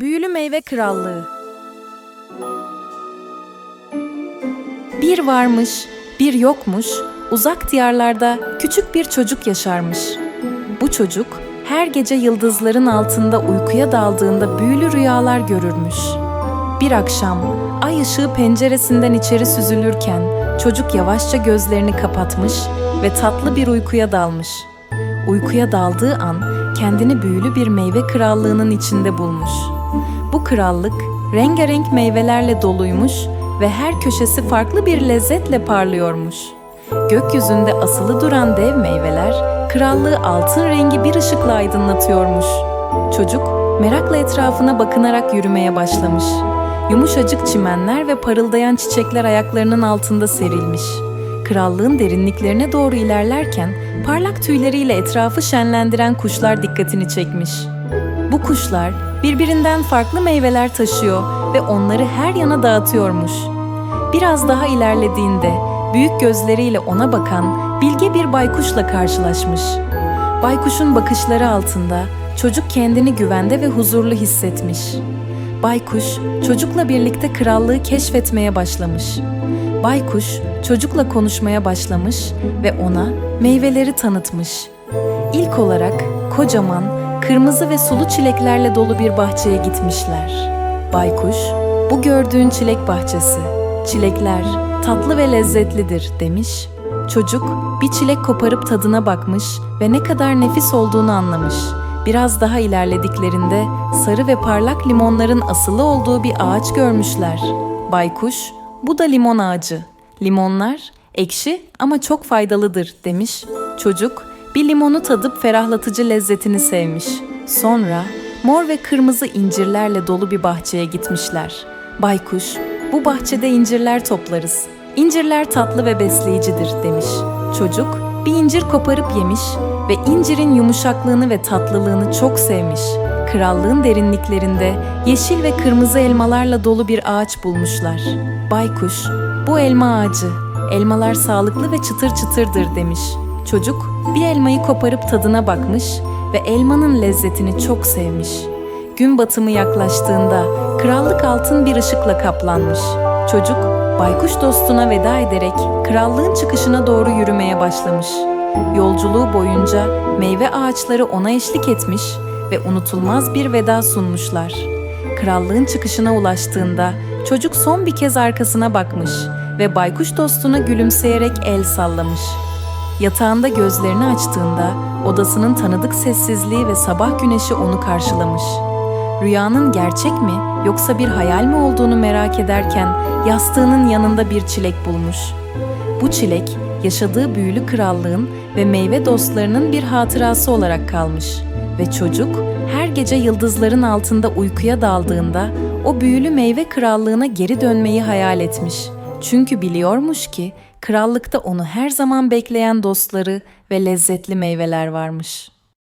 Büyülü Meyve Krallığı Bir varmış, bir yokmuş, uzak diyarlarda küçük bir çocuk yaşarmış. Bu çocuk her gece yıldızların altında uykuya daldığında büyülü rüyalar görürmüş. Bir akşam ay ışığı penceresinden içeri süzülürken çocuk yavaşça gözlerini kapatmış ve tatlı bir uykuya dalmış. Uykuya daldığı an kendini büyülü bir meyve krallığının içinde bulmuş. Bu krallık rengarenk meyvelerle doluymuş ve her köşesi farklı bir lezzetle parlıyormuş. Gökyüzünde asılı duran dev meyveler krallığı altın rengi bir ışıkla aydınlatıyormuş. Çocuk merakla etrafına bakınarak yürümeye başlamış. Yumuşacık çimenler ve parıldayan çiçekler ayaklarının altında serilmiş. Krallığın derinliklerine doğru ilerlerken parlak tüyleriyle etrafı şenlendiren kuşlar dikkatini çekmiş. Bu kuşlar birbirinden farklı meyveler taşıyor ve onları her yana dağıtıyormuş. Biraz daha ilerlediğinde büyük gözleriyle ona bakan bilge bir baykuşla karşılaşmış. Baykuşun bakışları altında çocuk kendini güvende ve huzurlu hissetmiş. Baykuş çocukla birlikte krallığı keşfetmeye başlamış. Baykuş çocukla konuşmaya başlamış ve ona meyveleri tanıtmış. İlk olarak kocaman, kırmızı ve sulu çileklerle dolu bir bahçeye gitmişler. Baykuş, bu gördüğün çilek bahçesi. Çilekler tatlı ve lezzetlidir demiş. Çocuk bir çilek koparıp tadına bakmış ve ne kadar nefis olduğunu anlamış. Biraz daha ilerlediklerinde sarı ve parlak limonların asılı olduğu bir ağaç görmüşler. Baykuş, bu da limon ağacı. Limonlar ekşi ama çok faydalıdır demiş. Çocuk bir limonu tadıp ferahlatıcı lezzetini sevmiş. Sonra mor ve kırmızı incirlerle dolu bir bahçeye gitmişler. Baykuş, bu bahçede incirler toplarız. İncirler tatlı ve besleyicidir demiş. Çocuk bir incir koparıp yemiş ve incirin yumuşaklığını ve tatlılığını çok sevmiş. Krallığın derinliklerinde yeşil ve kırmızı elmalarla dolu bir ağaç bulmuşlar. Baykuş, bu elma ağacı. Elmalar sağlıklı ve çıtır çıtırdır demiş. Çocuk bir elmayı koparıp tadına bakmış ve elmanın lezzetini çok sevmiş. Gün batımı yaklaştığında krallık altın bir ışıkla kaplanmış. Çocuk baykuş dostuna veda ederek krallığın çıkışına doğru yürümeye başlamış. Yolculuğu boyunca meyve ağaçları ona eşlik etmiş ve unutulmaz bir veda sunmuşlar. Krallığın çıkışına ulaştığında çocuk son bir kez arkasına bakmış ve baykuş dostuna gülümseyerek el sallamış. Yatağında gözlerini açtığında odasının tanıdık sessizliği ve sabah güneşi onu karşılamış. Rüyanın gerçek mi yoksa bir hayal mi olduğunu merak ederken yastığının yanında bir çilek bulmuş. Bu çilek yaşadığı büyülü krallığın ve meyve dostlarının bir hatırası olarak kalmış ve çocuk her gece yıldızların altında uykuya daldığında o büyülü meyve krallığına geri dönmeyi hayal etmiş. Çünkü biliyormuş ki krallıkta onu her zaman bekleyen dostları ve lezzetli meyveler varmış.